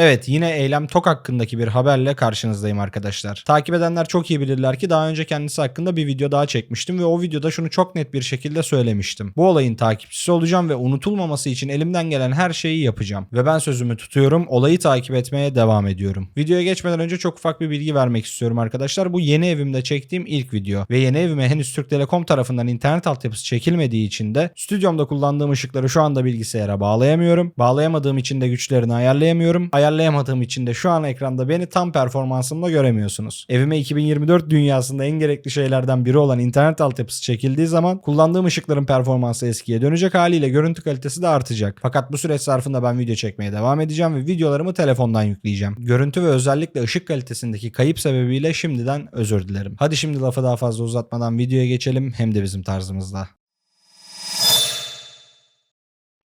Evet yine Eylem Tok hakkındaki bir haberle karşınızdayım arkadaşlar. Takip edenler çok iyi bilirler ki daha önce kendisi hakkında bir video daha çekmiştim ve o videoda şunu çok net bir şekilde söylemiştim. Bu olayın takipçisi olacağım ve unutulmaması için elimden gelen her şeyi yapacağım. Ve ben sözümü tutuyorum, olayı takip etmeye devam ediyorum. Videoya geçmeden önce çok ufak bir bilgi vermek istiyorum arkadaşlar. Bu yeni evimde çektiğim ilk video ve yeni evime henüz Türk Telekom tarafından internet altyapısı çekilmediği için de stüdyomda kullandığım ışıkları şu anda bilgisayara bağlayamıyorum. Bağlayamadığım için de güçlerini ayarlayamıyorum. Ayarlayamadığım için de şu an ekranda beni tam performansımla göremiyorsunuz. Evime 2024 dünyasında en gerekli şeylerden biri olan internet altyapısı çekildiği zaman kullandığım ışıkların performansı eskiye dönecek haliyle görüntü kalitesi de artacak. Fakat bu süreç zarfında ben video çekmeye devam edeceğim ve videolarımı telefondan yükleyeceğim. Görüntü ve özellikle ışık kalitesindeki kayıp sebebiyle şimdiden özür dilerim. Hadi şimdi lafı daha fazla uzatmadan videoya geçelim hem de bizim tarzımızda.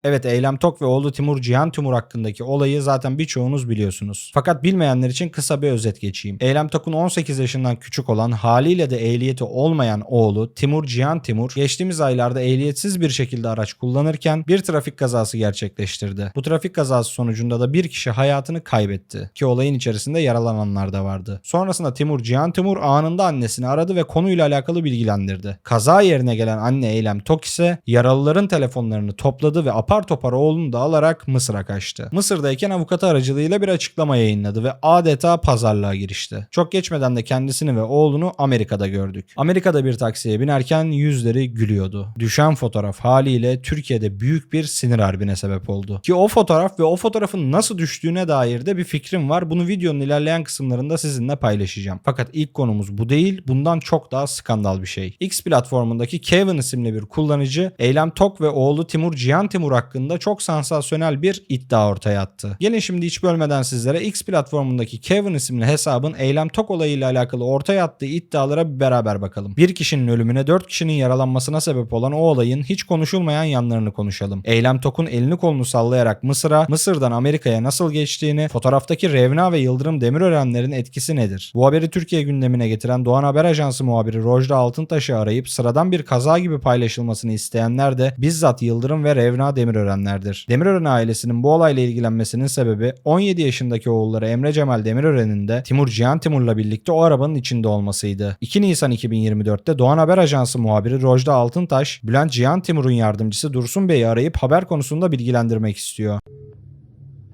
Evet Eylem Tok ve oğlu Timur Cihan Timur hakkındaki olayı zaten birçoğunuz biliyorsunuz. Fakat bilmeyenler için kısa bir özet geçeyim. Eylem Tok'un 18 yaşından küçük olan haliyle de ehliyeti olmayan oğlu Timur Cihan Timur geçtiğimiz aylarda ehliyetsiz bir şekilde araç kullanırken bir trafik kazası gerçekleştirdi. Bu trafik kazası sonucunda da bir kişi hayatını kaybetti ki olayın içerisinde yaralananlar da vardı. Sonrasında Timur Cihan Timur anında annesini aradı ve konuyla alakalı bilgilendirdi. Kaza yerine gelen anne Eylem Tok ise yaralıların telefonlarını topladı ve apar topar oğlunu da alarak Mısır'a kaçtı. Mısır'dayken avukatı aracılığıyla bir açıklama yayınladı ve adeta pazarlığa girişti. Çok geçmeden de kendisini ve oğlunu Amerika'da gördük. Amerika'da bir taksiye binerken yüzleri gülüyordu. Düşen fotoğraf haliyle Türkiye'de büyük bir sinir harbine sebep oldu. Ki o fotoğraf ve o fotoğrafın nasıl düştüğüne dair de bir fikrim var. Bunu videonun ilerleyen kısımlarında sizinle paylaşacağım. Fakat ilk konumuz bu değil. Bundan çok daha skandal bir şey. X platformundaki Kevin isimli bir kullanıcı Eylem Tok ve oğlu Timur Cihan Timur hakkında çok sansasyonel bir iddia ortaya attı. Gelin şimdi hiç bölmeden sizlere X platformundaki Kevin isimli hesabın Eylem Tok olayıyla alakalı ortaya attığı iddialara bir beraber bakalım. Bir kişinin ölümüne 4 kişinin yaralanmasına sebep olan o olayın hiç konuşulmayan yanlarını konuşalım. Eylem Tok'un elini kolunu sallayarak Mısır'a, Mısır'dan Amerika'ya nasıl geçtiğini, fotoğraftaki Revna ve Yıldırım Demirörenlerin etkisi nedir? Bu haberi Türkiye gündemine getiren Doğan Haber Ajansı muhabiri Rojda Altıntaş'ı arayıp sıradan bir kaza gibi paylaşılmasını isteyenler de bizzat Yıldırım ve Revna Demirörenlerdir. Demirören ailesinin bu olayla ilgilenmesinin sebebi 17 yaşındaki oğulları Emre Cemal Demirören'in de Timur Cihan Timur'la birlikte o arabanın içinde olmasıydı. 2 Nisan 2024'te Doğan Haber Ajansı muhabiri Rojda Altıntaş, Bülent Cihan Timur'un yardımcısı Dursun Bey'i arayıp haber konusunda bilgilendirmek istiyor.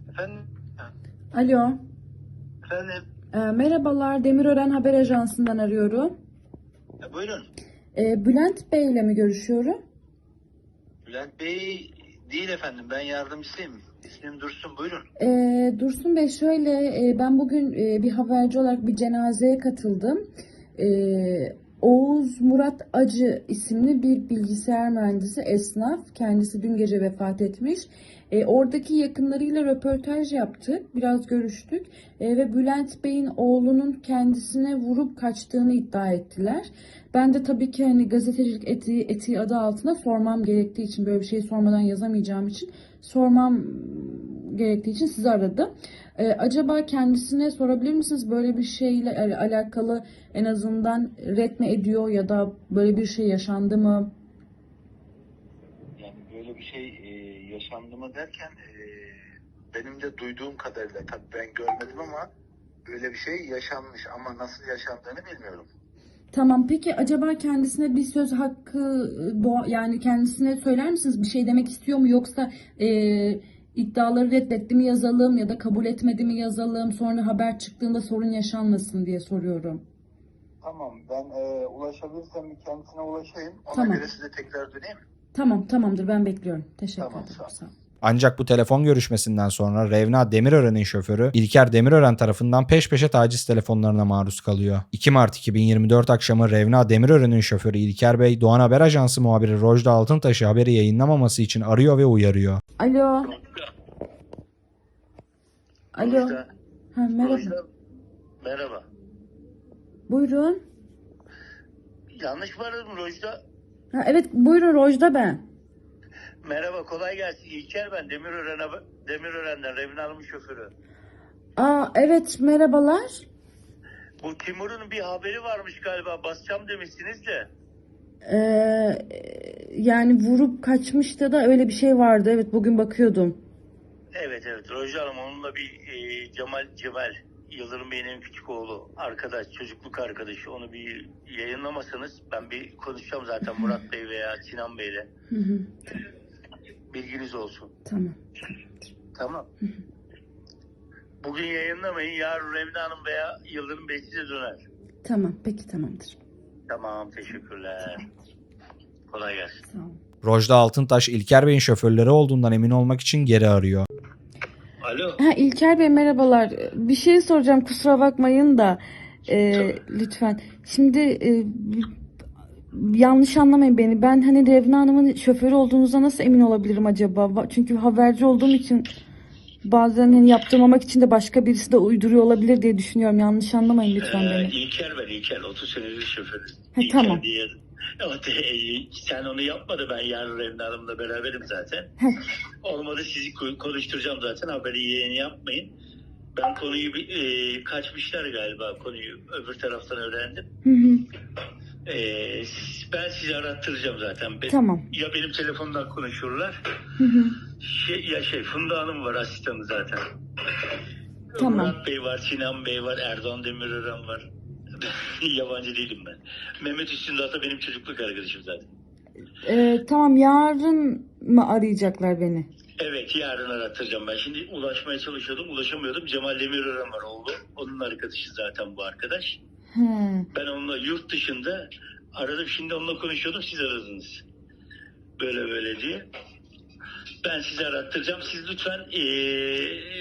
Efendim? Alo. Efendim? E, merhabalar Demirören Haber Ajansı'ndan arıyorum. E, buyurun. E, Bülent Bey ile mi görüşüyorum? Bülent Bey değil efendim. Ben yardımcısıyım. İsmim Dursun. Buyurun. E, Dursun Bey şöyle e, ben bugün e, bir haberci olarak bir cenazeye katıldım. E, Oğuz Murat Acı isimli bir bilgisayar mühendisi esnaf. Kendisi dün gece vefat etmiş. E, oradaki yakınlarıyla röportaj yaptık. Biraz görüştük. E, ve Bülent Bey'in oğlunun kendisine vurup kaçtığını iddia ettiler. Ben de tabii ki hani gazetecilik etiği, etiği adı altında sormam gerektiği için böyle bir şey sormadan yazamayacağım için sormam gerektiği için sizi aradım. Ee, acaba kendisine sorabilir misiniz böyle bir şeyle al- alakalı en azından ret mi ediyor ya da böyle bir şey yaşandı mı? Yani böyle bir şey e, yaşandı mı derken e, benim de duyduğum kadarıyla tabii ben görmedim ama böyle bir şey yaşanmış ama nasıl yaşandığını bilmiyorum. Tamam peki acaba kendisine bir söz hakkı e, yani kendisine söyler misiniz bir şey demek istiyor mu yoksa e, iddiaları reddetti mi yazalım ya da kabul etmedi mi yazalım sonra haber çıktığında sorun yaşanmasın diye soruyorum. Tamam ben e, ulaşabilirsem bir kendisine ulaşayım. Ona Tamam. göre size tekrar döneyim. Tamam tamamdır ben bekliyorum. Teşekkür Tamam, ederim. sağ ol. Sağ ol. Ancak bu telefon görüşmesinden sonra Revna Demirören'in şoförü İlker Demirören tarafından peş peşe taciz telefonlarına maruz kalıyor. 2 Mart 2024 akşamı Revna Demirören'in şoförü İlker Bey Doğan Haber Ajansı muhabiri Rojda Altıntaş'ı haberi yayınlamaması için arıyor ve uyarıyor. Alo. Alo. Rojda, Ha, merhaba. Rojda, merhaba. Buyurun. Yanlış mı aradım Rojda? Ha, evet buyurun Rojda ben. Merhaba kolay gelsin. İlker ben Demirören, Demirören'den Revin Hanım'ın şoförü. Aa evet merhabalar. Bu Timur'un bir haberi varmış galiba. Basacağım demişsiniz de. Ee, yani vurup kaçmıştı da öyle bir şey vardı. Evet bugün bakıyordum. Evet evet Roja Hanım onunla bir e, Cemal Cemal Yıldırım Bey'in en küçük oğlu arkadaş çocukluk arkadaşı onu bir yayınlamasanız ben bir konuşacağım zaten Murat Bey veya Sinan Bey'le Hı hı. Bilginiz olsun. Tamam. Tamam. Bugün yayınlamayın yarın Remine Hanım veya Yıldırım Bey size döner. Tamam. Peki tamamdır. Tamam teşekkürler. Kolay gelsin. Sağ olun. Rojda Altıntaş İlker Bey'in şoförleri olduğundan emin olmak için geri arıyor. Alo. Ha, İlker Bey merhabalar. Bir şey soracağım kusura bakmayın da e, lütfen. Şimdi e, yanlış anlamayın beni. Ben hani Revna Hanım'ın şoförü olduğunuza nasıl emin olabilirim acaba? Çünkü haberci olduğum için bazen hani yaptırmamak için de başka birisi de uyduruyor olabilir diye düşünüyorum. Yanlış anlamayın lütfen Ee, beni. İlker ben İlker 30 senedir şoförüm. Ha, İlker tamam. diye. Evet, e, sen onu yapma da ben yarın Remine Hanım'la beraberim zaten. Olmadı sizi ko- konuşturacağım zaten haberi yayın yapmayın. Ben konuyu e, kaçmışlar galiba konuyu öbür taraftan öğrendim. Hı hı. E, ben sizi arattıracağım zaten. Be- Tamam. Ya benim telefondan konuşurlar Hı hı. şey, ya şey Funda Hanım var asistanı zaten. Tamam. Murat Bey var, Sinan Bey var, Erdoğan Demirören var. Yabancı değilim ben. Mehmet Üstündağ da benim çocukluk arkadaşım zaten. E, tamam yarın mı arayacaklar beni? Evet yarın arattıracağım ben. Şimdi ulaşmaya çalışıyordum ulaşamıyordum. Cemal Demirören var oğlu. Onun arkadaşı zaten bu arkadaş. He. Ben onunla yurt dışında aradım. Şimdi onunla konuşuyordum siz aradınız. Böyle böyle diye. Ben sizi arattıracağım. Siz lütfen ee,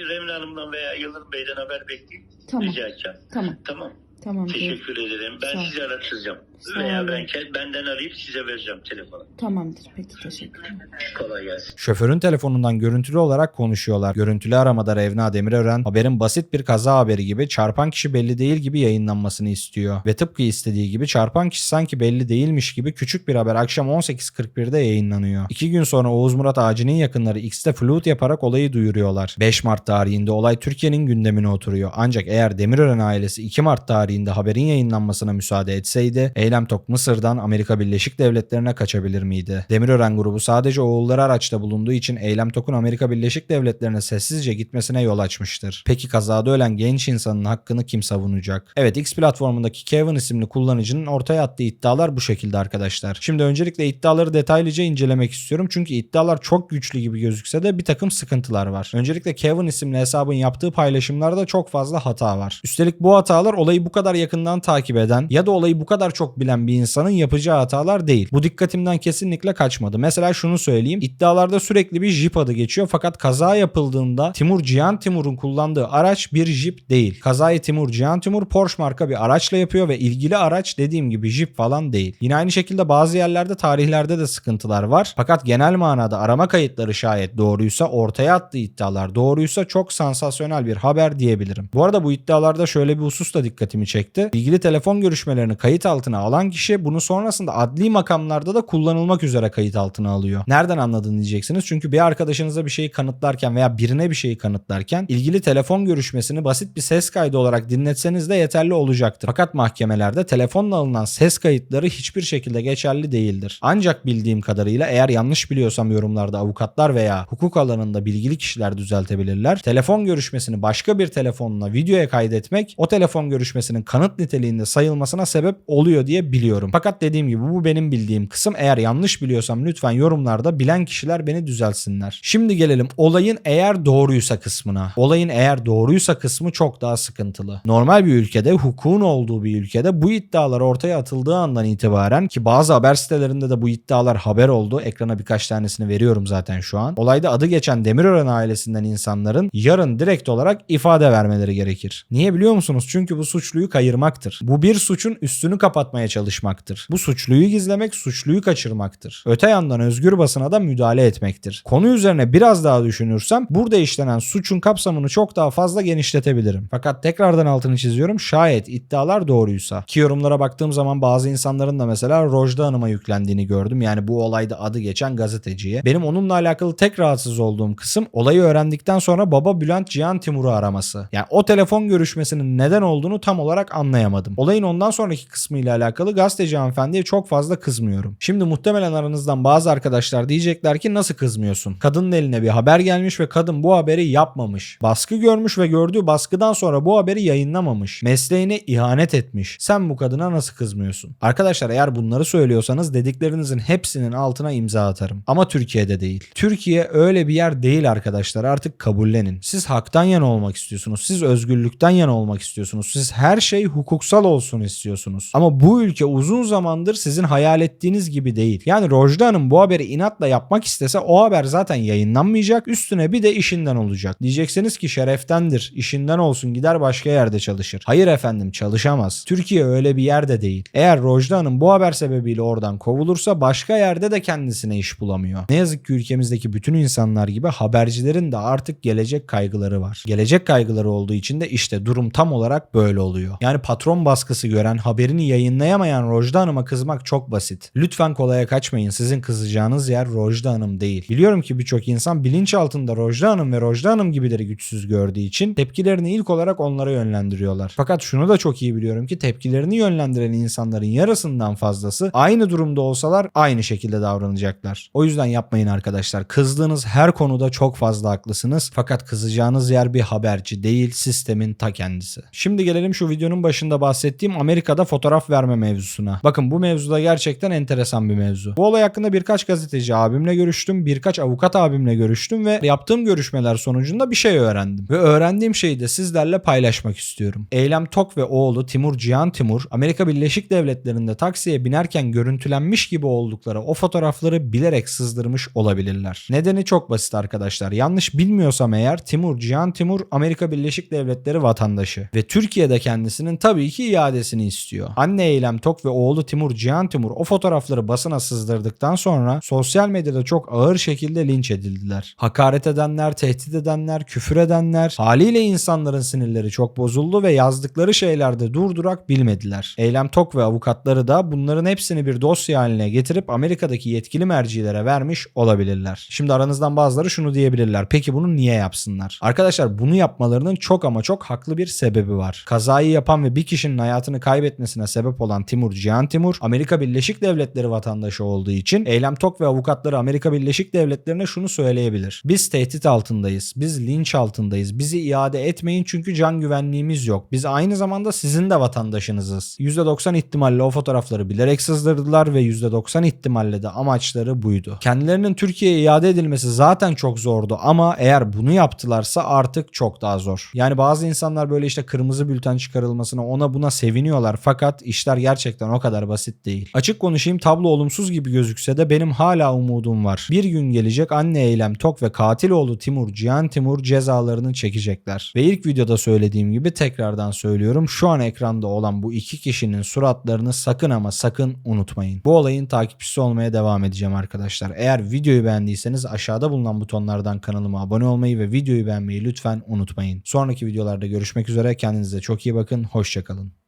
Remine Hanım'dan veya Yıldırım Bey'den haber bekleyin. Tamam. Rica edeceğim. Tamam. Tamam. Tamam. Teşekkür ederim. Ben sizi arattıracağım. Veya ben benden arayıp size vereceğim telefonu. Tamamdır. Peki teşekkür ederim. Kolay gelsin. Şoförün telefonundan görüntülü olarak konuşuyorlar. Görüntülü aramada Revna Demirören haberin basit bir kaza haberi gibi çarpan kişi belli değil gibi yayınlanmasını istiyor. Ve tıpkı istediği gibi çarpan kişi sanki belli değilmiş gibi küçük bir haber akşam 18.41'de yayınlanıyor. İki gün sonra Oğuz Murat Ağacı'nın yakınları X'te flüt yaparak olayı duyuruyorlar. 5 Mart tarihinde olay Türkiye'nin gündemine oturuyor. Ancak eğer Demirören ailesi 2 Mart tarihinde haberin yayınlanmasına müsaade etseydi Eylem Tok Mısır'dan Amerika Birleşik Devletleri'ne kaçabilir miydi? Demirören grubu sadece oğulları araçta bulunduğu için Eylem Tok'un Amerika Birleşik Devletleri'ne sessizce gitmesine yol açmıştır. Peki kazada ölen genç insanın hakkını kim savunacak? Evet X platformundaki Kevin isimli kullanıcının ortaya attığı iddialar bu şekilde arkadaşlar. Şimdi öncelikle iddiaları detaylıca incelemek istiyorum çünkü iddialar çok güçlü gibi gözükse de bir takım sıkıntılar var. Öncelikle Kevin isimli hesabın yaptığı paylaşımlarda çok fazla hata var. Üstelik bu hatalar olayı bu kadar yakından takip eden ya da olayı bu kadar çok bilen bir insanın yapacağı hatalar değil. Bu dikkatimden kesinlikle kaçmadı. Mesela şunu söyleyeyim. İddialarda sürekli bir Jeep adı geçiyor fakat kaza yapıldığında Timur Cihan Timur'un kullandığı araç bir Jeep değil. Kazayı Timur Cihan Timur Porsche marka bir araçla yapıyor ve ilgili araç dediğim gibi Jeep falan değil. Yine aynı şekilde bazı yerlerde tarihlerde de sıkıntılar var. Fakat genel manada arama kayıtları şayet doğruysa ortaya attığı iddialar doğruysa çok sansasyonel bir haber diyebilirim. Bu arada bu iddialarda şöyle bir husus da dikkatimi çekti. İlgili telefon görüşmelerini kayıt altına alan kişi bunu sonrasında adli makamlarda da kullanılmak üzere kayıt altına alıyor. Nereden anladın diyeceksiniz. Çünkü bir arkadaşınıza bir şeyi kanıtlarken veya birine bir şeyi kanıtlarken ilgili telefon görüşmesini basit bir ses kaydı olarak dinletseniz de yeterli olacaktır. Fakat mahkemelerde telefonla alınan ses kayıtları hiçbir şekilde geçerli değildir. Ancak bildiğim kadarıyla eğer yanlış biliyorsam yorumlarda avukatlar veya hukuk alanında bilgili kişiler düzeltebilirler. Telefon görüşmesini başka bir telefonla videoya kaydetmek o telefon görüşmesinin kanıt niteliğinde sayılmasına sebep oluyor diye biliyorum. Fakat dediğim gibi bu benim bildiğim kısım. Eğer yanlış biliyorsam lütfen yorumlarda bilen kişiler beni düzelsinler. Şimdi gelelim olayın eğer doğruysa kısmına. Olayın eğer doğruysa kısmı çok daha sıkıntılı. Normal bir ülkede, hukukun olduğu bir ülkede bu iddialar ortaya atıldığı andan itibaren ki bazı haber sitelerinde de bu iddialar haber oldu. Ekrana birkaç tanesini veriyorum zaten şu an. Olayda adı geçen Demirören ailesinden insanların yarın direkt olarak ifade vermeleri gerekir. Niye biliyor musunuz? Çünkü bu suçluyu kayırmaktır. Bu bir suçun üstünü kapatmaya çalışmaktır. Bu suçluyu gizlemek, suçluyu kaçırmaktır. Öte yandan özgür basına da müdahale etmektir. Konu üzerine biraz daha düşünürsem burada işlenen suçun kapsamını çok daha fazla genişletebilirim. Fakat tekrardan altını çiziyorum şayet iddialar doğruysa. Ki yorumlara baktığım zaman bazı insanların da mesela Rojda Hanım'a yüklendiğini gördüm. Yani bu olayda adı geçen gazeteciye. Benim onunla alakalı tek rahatsız olduğum kısım olayı öğrendikten sonra baba Bülent Cihan Timur'u araması. Yani o telefon görüşmesinin neden olduğunu tam olarak anlayamadım. Olayın ondan sonraki kısmıyla alakalı alakalı gazeteci hanımefendiye çok fazla kızmıyorum. Şimdi muhtemelen aranızdan bazı arkadaşlar diyecekler ki nasıl kızmıyorsun? Kadının eline bir haber gelmiş ve kadın bu haberi yapmamış. Baskı görmüş ve gördüğü baskıdan sonra bu haberi yayınlamamış. Mesleğine ihanet etmiş. Sen bu kadına nasıl kızmıyorsun? Arkadaşlar eğer bunları söylüyorsanız dediklerinizin hepsinin altına imza atarım. Ama Türkiye'de değil. Türkiye öyle bir yer değil arkadaşlar. Artık kabullenin. Siz haktan yana olmak istiyorsunuz. Siz özgürlükten yana olmak istiyorsunuz. Siz her şey hukuksal olsun istiyorsunuz. Ama bu ülke uzun zamandır sizin hayal ettiğiniz gibi değil. Yani Rojda Hanım bu haberi inatla yapmak istese o haber zaten yayınlanmayacak. Üstüne bir de işinden olacak. Diyeceksiniz ki şereftendir. işinden olsun gider başka yerde çalışır. Hayır efendim çalışamaz. Türkiye öyle bir yerde değil. Eğer Rojda Hanım bu haber sebebiyle oradan kovulursa başka yerde de kendisine iş bulamıyor. Ne yazık ki ülkemizdeki bütün insanlar gibi habercilerin de artık gelecek kaygıları var. Gelecek kaygıları olduğu için de işte durum tam olarak böyle oluyor. Yani patron baskısı gören haberini yayınlayamayan Rojda Hanım'a kızmak çok basit. Lütfen kolaya kaçmayın. Sizin kızacağınız yer Rojda Hanım değil. Biliyorum ki birçok insan bilinçaltında Rojda Hanım ve Rojda Hanım gibileri güçsüz gördüğü için tepkilerini ilk olarak onlara yönlendiriyorlar. Fakat şunu da çok iyi biliyorum ki tepkilerini yönlendiren insanların yarısından fazlası aynı durumda olsalar aynı şekilde davranacaklar. O yüzden yapmayın arkadaşlar. Kızdığınız her konuda çok fazla haklısınız. Fakat kızacağınız yer bir haberci değil sistemin ta kendisi. Şimdi gelelim şu videonun başında bahsettiğim Amerika'da fotoğraf verme mevzusuna. Bakın bu mevzuda gerçekten enteresan bir mevzu. Bu olay hakkında birkaç gazeteci abimle görüştüm, birkaç avukat abimle görüştüm ve yaptığım görüşmeler sonucunda bir şey öğrendim. Ve öğrendiğim şeyi de sizlerle paylaşmak istiyorum. Eylem Tok ve oğlu Timur Cihan Timur Amerika Birleşik Devletleri'nde taksiye binerken görüntülenmiş gibi oldukları o fotoğrafları bilerek sızdırmış olabilirler. Nedeni çok basit arkadaşlar. Yanlış bilmiyorsam eğer Timur Cihan Timur Amerika Birleşik Devletleri vatandaşı ve Türkiye'de kendisinin tabii ki iadesini istiyor. Anne Eylem Tok ve oğlu Timur Cihan Timur o fotoğrafları basına sızdırdıktan sonra sosyal medyada çok ağır şekilde linç edildiler. Hakaret edenler, tehdit edenler, küfür edenler haliyle insanların sinirleri çok bozuldu ve yazdıkları şeylerde durdurak bilmediler. Eylem Tok ve avukatları da bunların hepsini bir dosya haline getirip Amerika'daki yetkili mercilere vermiş olabilirler. Şimdi aranızdan bazıları şunu diyebilirler. Peki bunu niye yapsınlar? Arkadaşlar bunu yapmalarının çok ama çok haklı bir sebebi var. Kazayı yapan ve bir kişinin hayatını kaybetmesine sebep olan Timur Cihan Timur Amerika Birleşik Devletleri vatandaşı olduğu için Eylem Tok ve avukatları Amerika Birleşik Devletleri'ne şunu söyleyebilir. Biz tehdit altındayız. Biz linç altındayız. Bizi iade etmeyin çünkü can güvenliğimiz yok. Biz aynı zamanda sizin de vatandaşınızız. %90 ihtimalle o fotoğrafları bilerek sızdırdılar ve %90 ihtimalle de amaçları buydu. Kendilerinin Türkiye'ye iade edilmesi zaten çok zordu ama eğer bunu yaptılarsa artık çok daha zor. Yani bazı insanlar böyle işte kırmızı bülten çıkarılmasına ona buna seviniyorlar fakat işler gerçekten o kadar basit değil. Açık konuşayım tablo olumsuz gibi gözükse de benim hala umudum var. Bir gün gelecek anne Eylem Tok ve katil oğlu Timur Cihan Timur cezalarını çekecekler. Ve ilk videoda söylediğim gibi tekrardan söylüyorum şu an ekranda olan bu iki kişinin suratlarını sakın ama sakın unutmayın. Bu olayın takipçisi olmaya devam edeceğim arkadaşlar. Eğer videoyu beğendiyseniz aşağıda bulunan butonlardan kanalıma abone olmayı ve videoyu beğenmeyi lütfen unutmayın. Sonraki videolarda görüşmek üzere. Kendinize çok iyi bakın. Hoşçakalın.